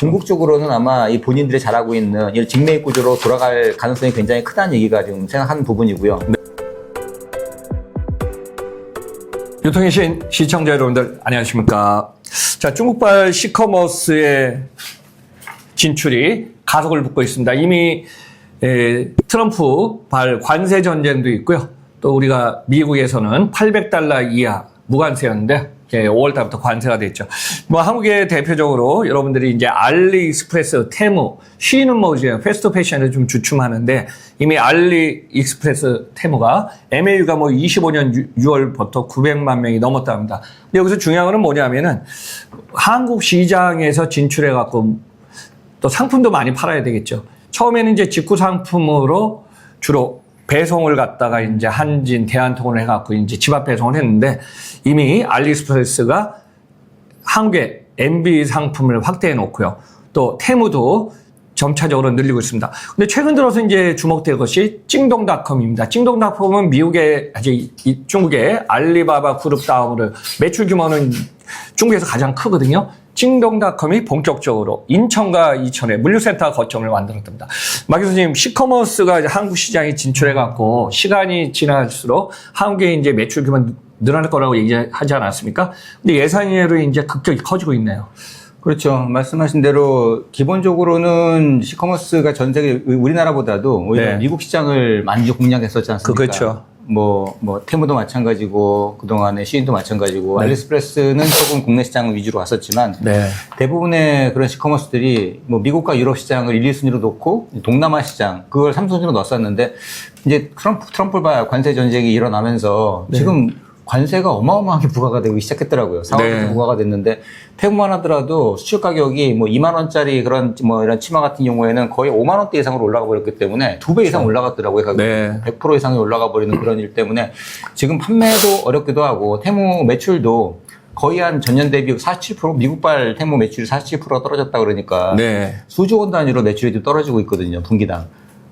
중국 쪽으로는 아마 이 본인들이 잘하고 있는 이 직매입 구조로 돌아갈 가능성이 굉장히 크다는 얘기가 지금 생각하는 부분이고요. 유통의 신 시청자 여러분들 안녕하십니까. 자, 중국발 시커머스의 진출이 가속을 붙고 있습니다. 이미 에, 트럼프 발 관세 전쟁도 있고요. 또 우리가 미국에서는 800달러 이하 무관세였는데 5월 달부터 관세가 됐죠. 뭐 한국의 대표적으로 여러분들이 이제 알리익스프레스, 테무, 쉬는 뭐 이제 패스트 패션을 좀 주춤하는데 이미 알리익스프레스 테무가 MAU가 뭐 25년 6월부터 900만 명이 넘었다 합니다. 근데 여기서 중요한 거는 뭐냐면은 한국 시장에서 진출해 갖고 또 상품도 많이 팔아야 되겠죠. 처음에는 이제 직구 상품으로 주로 배송을 갖다가 이제 한진, 대한통운을 해갖고 이제 집앞 배송을 했는데 이미 알리익스프레스가 한국의 MB 상품을 확대해 놓고요. 또 테무도 점차적으로 늘리고 있습니다. 근데 최근 들어서 이제 주목될 것이 찡동닷컴입니다. 찡동닷컴은 미국의, 아직 이- 중국의 알리바바 그룹 다음으로 매출 규모는 중국에서 가장 크거든요. 찡동닷컴이 본격적으로 인천과 이천에 물류센터 거점을 만들었답니다. 막 교수님, 시커머스가 이제 한국 시장에 진출해갖고 시간이 지날수록 한국의 이제 매출 규모 늘어날 거라고 얘기하지 않았습니까? 근데 예상외로 이제 급격히 커지고 있네요. 그렇죠. 말씀하신 대로 기본적으로는 시커머스가 전 세계 우리나라보다도 오히려 네. 미국 시장을 많이 공략했었지 않습니까? 그렇죠. 뭐, 뭐, 테무도 마찬가지고, 그동안에 시인도 마찬가지고, 네. 알리스프레스는 조금 국내 시장 위주로 왔었지만, 네. 대부분의 그런 시커머스들이 뭐 미국과 유럽 시장을 1, 2순위로 놓고 동남아 시장 그걸 3순위로 넣었었는데 이제 트럼프 트럼프 발 관세 전쟁이 일어나면서 네. 지금 관세가 어마어마하게 부과가 되기 시작했더라고요. 4월부터 네. 부과가 됐는데 태국만 하더라도 수출 가격이 뭐 2만 원짜리 그런 뭐 이런 치마 같은 경우에는 거의 5만 원대 이상으로 올라가 버렸기 때문에 두 배 이상 올라갔더라고요. 가격이. 네. 100% 이상이 올라가 버리는 그런 일 때문에 지금 판매도 어렵기도 하고 테무 매출도 거의 한 전년 대비 47% 미국발 테무 매출이 47%가 떨어졌다 그러니까 네. 수조 원 단위로 매출이 좀 떨어지고 있거든요 분기당.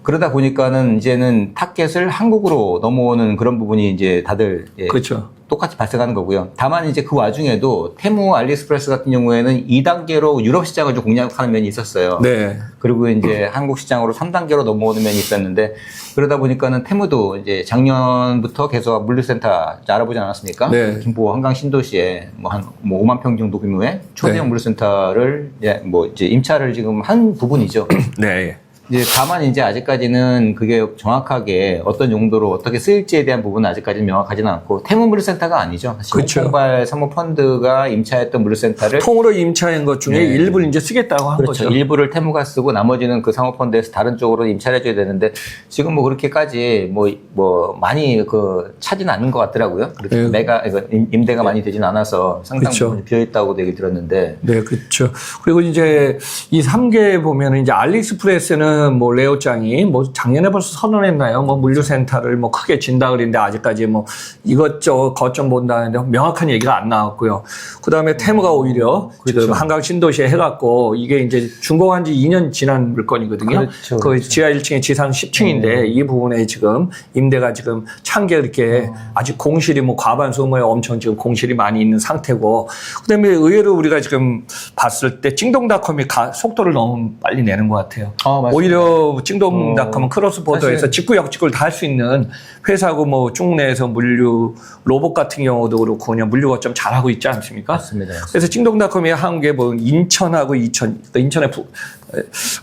그러다 보니까는 이제는 타겟을 한국으로 넘어오는 그런 부분이 이제 다들 예, 그렇죠. 똑같이 발생하는 거고요. 다만 이제 그 와중에도 테무 알리익스프레스 같은 경우에는 2단계로 유럽 시장을 좀 공략하는 면이 있었어요. 네. 그리고 이제 한국 시장으로 3단계로 넘어오는 면이 있었는데 그러다 보니까는 테무도 이제 작년부터 계속 물류센터 알아보지 않았습니까? 네. 김포 한강 신도시에 뭐 한 뭐 5만 평 정도 규모의 초대형 네. 물류센터를 이제 뭐 이제 임차를 지금 한 부분이죠. 네. 이제 다만 이제 아직까지는 그게 정확하게 어떤 용도로 어떻게 쓰일지에 대한 부분은 아직까지는 명확하지는 않고 테무 물류센터가 아니죠. 사실 그렇죠. 홍콩발 사모펀드가 임차했던 물류센터를 통으로 임차한 것 중에 네. 일부를 이제 쓰겠다고 한 그렇죠. 거죠. 일부를 테무가 쓰고 나머지는 그 사모펀드에서 다른 쪽으로 임차를 해줘야 되는데 지금 뭐 그렇게까지 뭐, 뭐 많이 그 차지는 않는 것 같더라고요. 그렇게 네. 매가, 임- 임대가 많이 되진 않아서 상당 그렇죠. 부분 비어있다고 얘기 들었는데 네, 그렇죠. 그리고 이제 이 3개 보면은 이제 알리익스프레스는 뭐 레오짱이 뭐 작년에 벌써 선언했나요? 뭐 물류센터를 뭐 크게 진다 그랬는데 아직까지 뭐 이것저것 거점 본다는데 명확한 얘기가 안 나왔고요. 그 다음에 테무가 오히려 지금 그렇죠. 한강 신도시에 해갖고 이게 이제 준공한 지 2년 지난 물건이거든요. 그렇죠, 그 그렇죠. 지하 1층에 지상 10층인데 이 부분에 지금 임대가 지금 찬게 이렇게 아직 공실이 뭐 과반 소모에 엄청 지금 공실이 많이 있는 상태고 그다음에 의외로 우리가 지금 봤을 때 찡동닷컴이 가- 속도를 너무 빨리 내는 것 같아요. 어. 오히려 찡동닷컴은 어, 크로스보더에서 사실- 직구 역직구를 다 할 수 있는 회사고 뭐 중국 내에서 물류 로봇 같은 경우도 그렇고 그냥 물류 거점 잘하고 있지 않습니까? 맞습니다. 그래서 찡동닷컴이 한국에 뭐 인천하고 이천, 또 인천의 부- 에,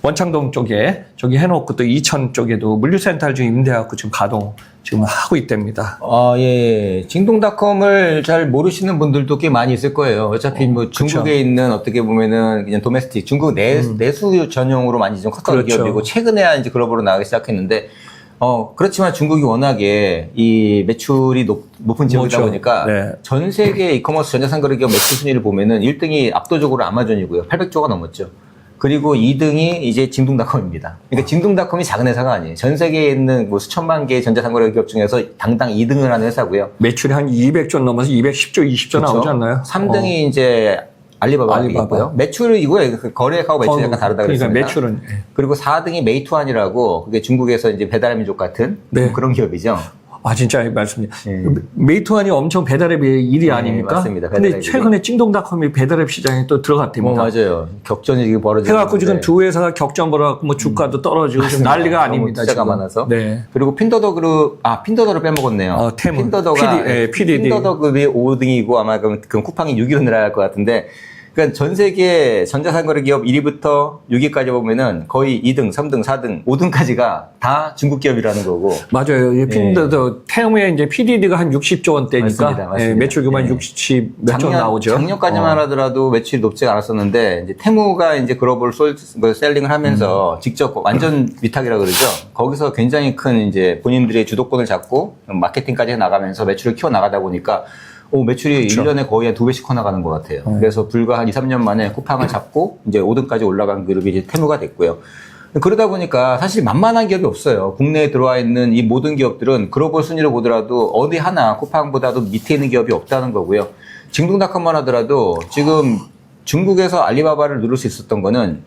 원창동 쪽에 저기 해놓고 또 이천 쪽에도 물류센터를 지금 임대하고 지금 가동 지금 하고 있답니다. 아, 예. 징동닷컴을 잘 모르시는 분들도 꽤 많이 있을 거예요. 어차피 뭐 중국에 있는 어떻게 보면은 그냥 도메스틱, 중국 내, 내수 전용으로 많이 좀 컸던 음. 그렇죠. 기업이고 최근에야 이제 글로벌로 나가기 시작했는데 어, 그렇지만 중국이 워낙에 이 매출이 높, 높은 지역이다 그렇죠. 보니까 네. 전 세계 이커머스 전자상거래 기업 매출 순위를 보면은 1등이 압도적으로 아마존이고요. 800조가 넘었죠. 그리고 2등이 이제 징동닷컴입니다. 그러니까 징동닷컴이 작은 회사가 아니에요. 전 세계에 있는 뭐 수천만 개의 전자상거래 기업 중에서 당당 2등을 하는 회사고요. 매출이 한 200조 넘어서 210조, 20조 나오지 않나요? 3등이 이제 알리바바 알리바바. 있고요. 매출은 이거예요. 그 거래액하고 매출이 어, 약간 다르다 그러니까 그랬습니다. 매출은 예. 그리고 4등이 메이투안이라고 그게 중국에서 이제 배달의 민족 같은 네. 그런 기업이죠. 아 진짜 말씀이 예. 메이트원이 엄청 배달앱이 1위 네, 아닙니까? 맞습니다. 근데. 최근에 찡동닷컴이 배달앱 시장에 또 어, 들어갔답니다. 맞아요. 격전이 지금 벌어지고 해갖고 지금. 두 회사가 격전 벌어갖고 뭐 주가도 떨어지고 지금 난리가 아닙니다. 지금. 많아서. 네. 그리고 핀더더 그룹, 아, 핀더더를 빼먹었네요. 어, 테무. 핀더더가, PD, 예, PDD. 핀더더 급이 5등이고 아마 그럼, 그럼 쿠팡이 6위로 내려갈 것 같은데, 그러니까 전 세계 전자상거래 기업 1위부터 6위까지 보면은 거의 2등, 3등, 4등, 5등까지가 다 중국 기업이라는 거고. 맞아요. 이 핀더도 태무에 이제 PDD가 한 60조 원대니까 네. 맞습니다. 맞습니다. 예, 매출 규모는 예. 60몇조 나오죠. 작년까지만 어. 하더라도 매출이 높지 않았었는데 이제 테무가 이제 글로벌 솔, 그 셀링을 음. 하면서 직접 완전 위탁이라 그러죠. 거기서 굉장히 큰 이제 본인들의 주도권을 잡고 마케팅까지 해 나가면서 매출을 키워 나가다 보니까 오, 매출이 그렇죠. 네. 1년에 거의 한 두 배씩 커 나가는 것 같아요. 그래서 불과 한 2, 3년 만에 쿠팡을 잡고 이제 5등까지 올라간 그룹이 이제 테무가 됐고요. 그러다 보니까 사실 만만한 기업이 없어요. 국내에 들어와 있는 이 모든 기업들은 글로벌 순위로 보더라도 어디 하나 쿠팡보다도 밑에 있는 기업이 없다는 거고요. 징동닷컴만 하더라도 지금 중국에서 알리바바를 누를 수 있었던 거는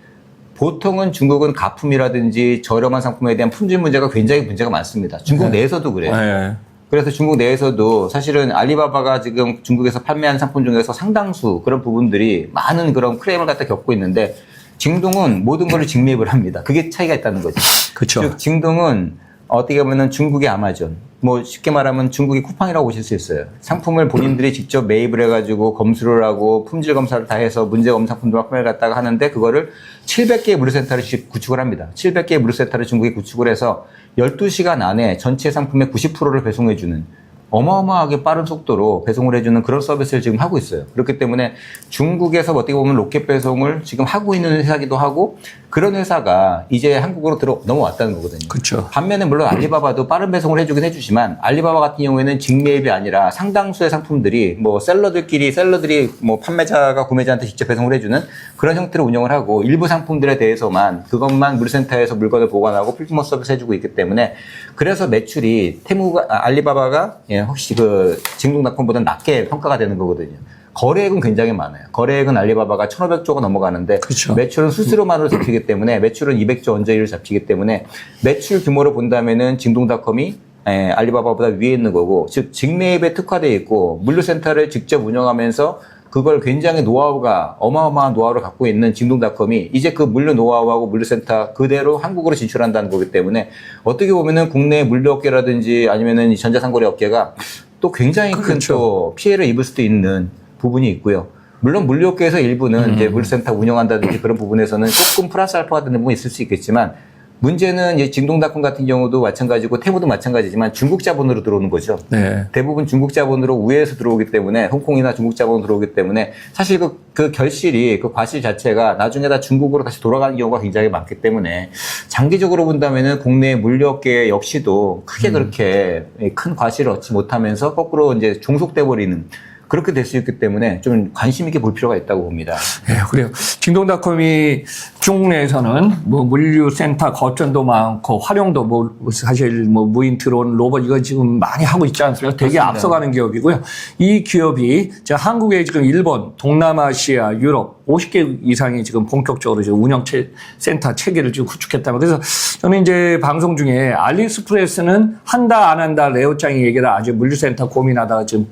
보통은 중국은 가품이라든지 저렴한 상품에 대한 품질 문제가 굉장히 문제가 많습니다. 중국 내에서도 그래요. 예. 그래서 중국 내에서도 사실은 알리바바가 지금 중국에서 판매하는 상품 중에서 상당수 그런 부분들이 많은 그런 크레임을 갖다 겪고 있는데 징동은 모든 것을 직매입을 합니다. 그게 차이가 있다는 거죠. 그쵸. 즉 징동은 어떻게 보면 중국의 아마존, 뭐 쉽게 말하면 중국의 쿠팡이라고 보실 수 있어요. 상품을 본인들이 직접 매입을 해가지고 검수를 하고 품질 검사를 다 해서 없는 상품들만 판매를 갖다가 하는데 그거를 700개의 물류센터를 지- 구축을 합니다. 700개의 물류센터를 중국이 구축을 해서 12시간 안에 전체 상품의 90%를 배송해주는 어마어마하게 빠른 속도로 배송을 해주는 그런 서비스를 지금 하고 있어요. 그렇기 때문에 중국에서 어떻게 보면 로켓 배송을 지금 하고 있는 회사기도 하고 그런 회사가 이제 한국으로 들어 넘어왔다는 거거든요. 그쵸. 반면에 물론 알리바바도 빠른 배송을 해주긴 해주지만 알리바바 같은 경우에는 직매입이 아니라 상당수의 상품들이 뭐 셀러들끼리 셀러들이 뭐 판매자가 구매자한테 직접 배송을 해주는 그런 형태로 운영을 하고 일부 상품들에 대해서만 그것만 물센터에서 물건을 보관하고 필수모 서비스 해주고 있기 때문에 그래서 매출이 테무가 아, 알리바바가 예, 혹시 그 징동닷컴보다 낮게 평가가 되는 거거든요. 거래액은 굉장히 많아요. 거래액은 알리바바가 1,500조가 넘어가는데 그쵸. 매출은 수수료만으로 잡히기 때문에 매출은 200조 언저리로 잡히기 때문에 매출 규모로 본다면은 징동닷컴이 에, 알리바바보다 위에 있는 거고 즉 직매입에 특화되어 있고 물류센터를 직접 운영하면서 그걸 굉장히 노하우가 어마어마한 노하우를 갖고 있는 징동닷컴이 이제 그 물류 노하우하고 물류센터 그대로 한국으로 진출한다는 거기 때문에 어떻게 보면은 국내 물류 업계라든지 아니면은 이 전자상거래 업계가 또 굉장히 큰 그렇죠. 또 피해를 입을 수도 있는 부분이 있고요. 물론 물류업계에서 일부는 이제 물센터 운영한다든지 그런 부분에서는 조금 플러스 알파가 되는 부분이 있을 수 있겠지만 문제는 이제 징동닷컴 같은 경우도 마찬가지고 테무도 마찬가지지만 중국 자본으로 들어오는 거죠. 네. 대부분 중국 자본으로 우회해서 들어오기 때문에 홍콩이나 중국 자본으로 들어오기 때문에 사실 그, 그 결실이 그 과실 자체가 나중에 다 중국으로 다시 돌아가는 경우가 굉장히 많기 때문에 장기적으로 본다면은 국내 물류업계 역시도 크게 그렇게 큰 과실을 얻지 못하면서 거꾸로 이제 종속돼 버리는 그렇게 될 수 있기 때문에 좀 관심 있게 볼 필요가 있다고 봅니다. 예, 그래요. 징동닷컴이 중국 내에서는 뭐 물류센터 거점도 많고 활용도 뭐 사실 뭐 무인 드론 로봇 이거 지금 많이 하고 있지 않습니까? 되게 맞습니다. 앞서가는 기업이고요. 이 기업이 자 한국에 지금 일본, 동남아시아, 유럽 50개 이상이 지금 본격적으로 지금 운영 체, 센터 체계를 지금 구축했다면 그래서 저는 이제 방송 중에 알리익스프레스는 한다 안 한다 레오짱이 얘기를 아주 물류센터 고민하다가 지금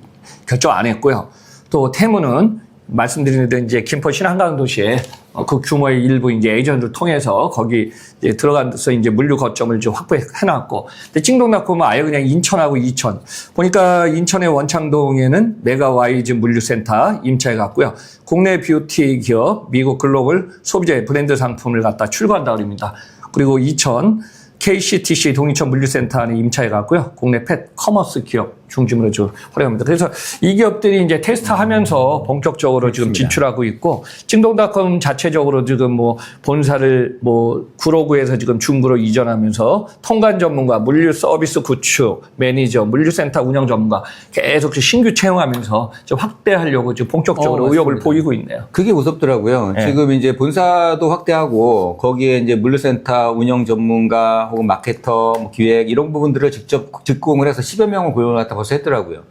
결정 안 했고요. 또 테무는 말씀드린 대로 이제 김포 신한강 도시에 어, 그 규모의 일부 이제 에이전트를 통해서 거기 이제 들어가서 이제 물류 거점을 좀 확보해 놨고, 근데 찡동닷컴은 아예 그냥 인천하고 이천 보니까 인천의 원창동에는 메가와이즈 물류센터 임차해 갔고요. 국내 뷰티 기업 미국 글로벌 소비자의 브랜드 상품을 갖다 출고한다 그럽니다. 그리고 이천 KCTC 동인천 물류센터 안에 임차해 갔고요. 국내 펫 커머스 기업 중심으로 좀 활용합니다. 그래서 이 기업들이 이제 테스트하면서 본격적으로 지금 진출하고 있고 찡동닷컴 자체적으로 지금 뭐 본사를 뭐 구로구에서 지금 중구로 이전하면서 통관 전문가, 물류 서비스 구축, 매니저, 물류센터 운영 전문가 계속 신규 채용하면서 좀 확대하려고 지금 본격적으로 어, 의욕을. 보이고 있네요. 그게 무섭더라고요. 네. 지금 이제 본사도 확대하고 거기에 이제 물류센터 운영 전문가 혹은 마케터, 뭐 기획 이런 부분들을 직접 직공을 해서 10여 명을 고용을 갖다 벌써 했더라고요.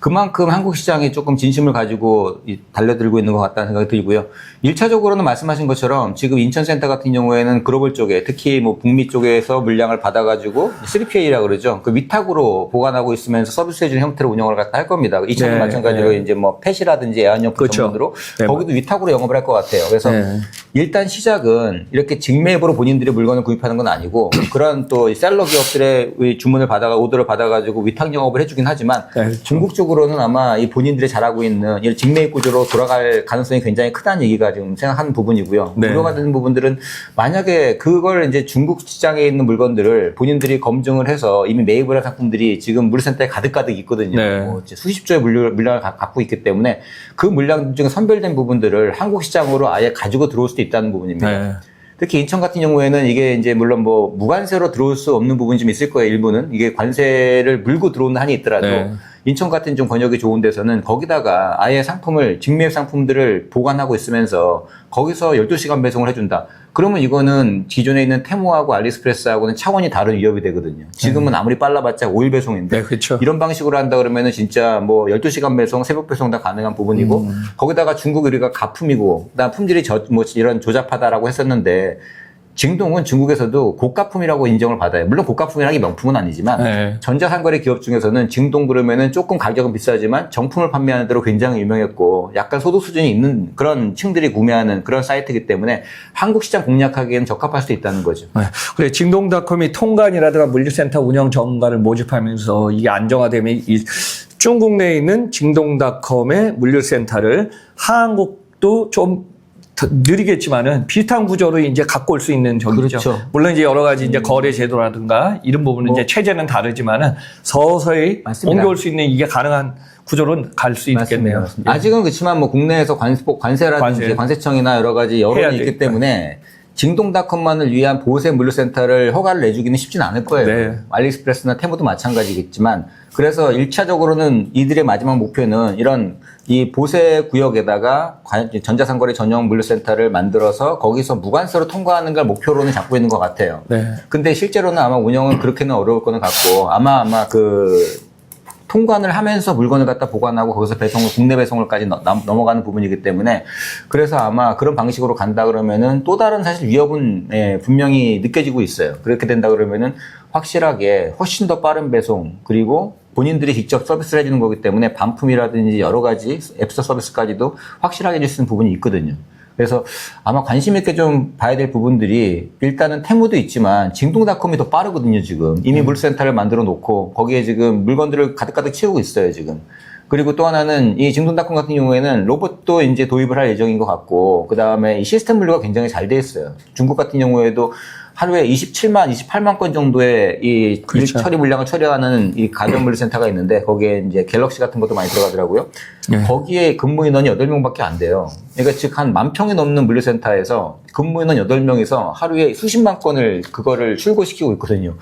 그만큼 한국 시장이 조금 진심을 가지고 이- 달려들고 있는 것 같다는 생각이 들고요. 1차적으로는 말씀하신 것처럼 지금 인천센터 같은 경우에는 글로벌 쪽에 특히 뭐 북미 쪽에서 물량을 받아가지고 3PA라고 그러죠. 그 위탁으로 보관하고 있으면서 서비스해주는 형태로 운영을 갖다 할 겁니다. 2차도 네, 마찬가지로 네. 이제 뭐 펫이라든지 애완용품 그렇죠. 전문으로 네, 거기도 위탁으로 영업을 할 것 같아요. 그래서 네. 일단 시작은 이렇게 직매입으로 본인들이 물건을 구입하는 건 아니고 그런 또이 셀러 기업들의 이 주문을 받아가 오더를 받아가지고 위탁 영업을 해주긴 하지만 네, 그렇죠. 중국 쪽으로는 아마 이 본인들이 잘하고 있는 이 직매입 구조로 돌아갈 가능성이 굉장히 크다는 얘기가 지금 생각하는 부분이고요. 네. 우려가 되는 부분들은 만약에 그걸 이제 중국 시장에 있는 물건들을 본인들이 검증을 해서 이미 매입을 한 상품들이 지금 물센터에 가득가득 있거든요. 네. 뭐 수십 조의 물량, 물량을 가- 갖고 있기 때문에 그 물량 중에 선별된 부분들을 한국 시장으로 아예 가지고 들어올 수도 있다는 부분입니다. 네. 특히 인천 같은 경우에는 이게 이제 물론 뭐 무관세로 들어올 수 없는 부분이 좀 있을 거예요. 일부는 이게 관세를 물고 들어오는 한이 있더라도 네. 인천 같은 좀 권역이 좋은 데서는 거기다가 아예 상품을 직매입 상품들을 보관하고 있으면서 거기서 12시간 배송을 해준다. 그러면 이거는 기존에 있는 테무하고 알리스프레스하고는 차원이 다른 위협이 되거든요. 지금은 아무리 빨라봤자 5일 배송인데 네, 그렇죠. 이런 방식으로 한다 그러면은 진짜 뭐 12시간 배송, 새벽 배송 다 가능한 부분이고 음. 거기다가 중국 의리가 가품이고 그다음 품질이 저, 뭐 이런 조잡하다라고 했었는데 징동은 중국에서도 고가품이라고 인정을 받아요. 물론 고가품이라는 게 명품은 아니지만 네. 전자상거래 기업 중에서는 징동 그러면은 조금 가격은 비싸지만 정품을 판매하는 데로 굉장히 유명했고 약간 소득 수준이 있는 그런 층들이 구매하는 그런 사이트이기 때문에 한국 시장 공략하기에는 적합할 수도 있다는 거죠. 네. 그래 징동닷컴이 통관이라든가 물류센터 운영 전문가를 모집하면서 이게 안정화되면 이 중국 내에 있는 징동닷컴의 물류센터를 한국도 좀더 느리겠지만은 비슷한 구조로 이제 갖고 올 수 있는 적이죠. 그렇죠. 물론 이제 여러 가지 이제 거래 제도라든가 이런 부분은 이제 체제는 다르지만은 서서히 맞습니다. 옮겨올 수 있는 이게 가능한 구조로는 갈 수 있겠네요. 맞습니다. 아직은 그렇지만 뭐 국내에서 관세, 관세라든지 관세. 관세. 청이나 여러 가지 여론이 있기. 때문에 징동닷컴만을 위한 보세 물류센터를 허가를 내주기는 쉽진 않을 거예요. 네. 알리익스프레스나 테무도 마찬가지겠지만 그래서 1차적으로는 이들의 마지막 목표는 이런 이 보세 구역에다가 관- 전자상거래 전용 물류센터를 만들어서 거기서 무관세로 통과하는 걸 목표로는 잡고 있는 것 같아요. 네. 근데 실제로는 아마 운영은 그렇게는 어려울 거는 같고 아마 아마 그 통관을 하면서 물건을 갖다 보관하고 거기서 배송을 국내 배송을까지 넘- 넘어가는 부분이기 때문에 그래서 아마 그런 방식으로 간다 그러면은 또 다른 사실 위협은 예, 분명히 느껴지고 있어요. 그렇게 된다 그러면은 확실하게 훨씬 더 빠른 배송 그리고 본인들이 직접 서비스를 해주는 거기 때문에 반품이라든지 여러 가지 앱스토어 서비스까지도 확실하게 해줄 수 있는 부분이 있거든요. 그래서 아마 관심 있게 좀 봐야 될 부분들이 일단은 테무도 있지만 징동닷컴이 더 빠르거든요 지금. 이미 물센터를 만들어 놓고 거기에 지금 물건들을 가득가득 채우고 있어요 지금. 그리고 또 하나는 이 징동닷컴 같은 경우에는 로봇도 이제 도입을 할 예정인 것 같고 그 다음에 이 시스템 분류가 굉장히 잘 돼 있어요. 중국 같은 경우에도 하루에 27만, 28만 건 정도의 이 그렇죠. 일 처리 물량을 처리하는 이 가전 물류센터가 있는데 거기에 이제 갤럭시 같은 것도 많이 들어가더라고요. 네. 거기에 근무 인원이 8명밖에 안 돼요. 그러니까 즉 한 만 평이 넘는 물류센터에서 근무 인원 8명이서 하루에 수십만 건을 그거를 출고시키고 있거든요.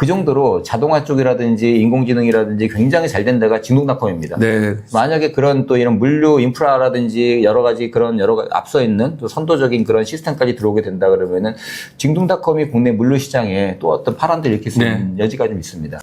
그 정도로 자동화 쪽이라든지 인공지능이라든지 굉장히 잘 된 데가 진동닷컴입니다. 네. 만약에 그런 또 이런 물류 인프라라든지 여러 가지 그런 여러 가지 앞서 있는 또 선도적인 그런 시스템까지 들어오게 된다 그러면은 징동닷컴이 국내 물류 시장에 또 어떤 파란들 일으킬 수 네. 있는 여지가 좀 있습니다.